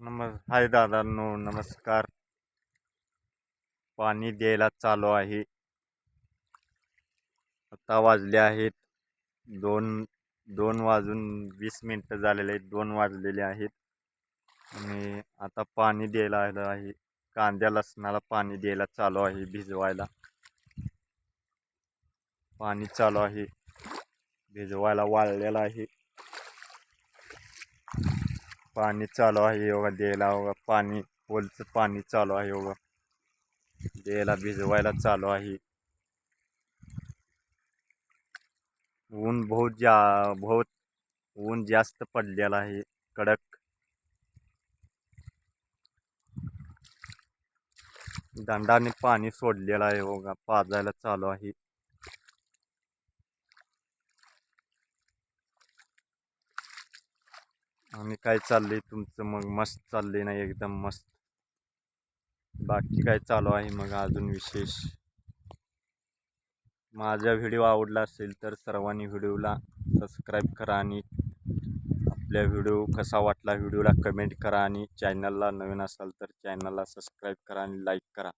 नमस् हाय दादांनो नमस्कार. पाणी द्यायला चालू आहे. आता वाजले आहेत दोन दोन वाजून वीस मिनटं झालेले आहेत दोन वाजलेले आहेत. आणि आता पाणी द्यायला आलं आहे. कांद्या लसणाला पाणी द्यायला चालू आहे भिजवायला. पाणी चालू आहे. भिजवायला वाळलेलं आहे. पाणी चालू आहे योगा द्यायला योगा पाणी पोलचं पाणी चालू आहे योगा द्यायला भिजवायला चालू आहे. ऊन बहुत जा बहुत ऊन जास्त पडलेलं आहे कडक. दंडाने पाणी सोडलेलं आहे बघा पाजायला चालू आहे. आणि काय चाललंय तुमचं? मग मस्त चाललंय ना एकदम मस्त. बाकी काय चालू आहे मग अजून विशेष? माझा व्हिडिओ आवडला असेल तर सर्वांनी व्हिडिओला सबस्क्राईब करा आणि आपल्या व्हिडिओ कसा वाटला व्हिडिओला कमेंट करा आणि चॅनलला नवीन असाल तर चॅनलला सबस्क्राईब करा आणि लाईक करा.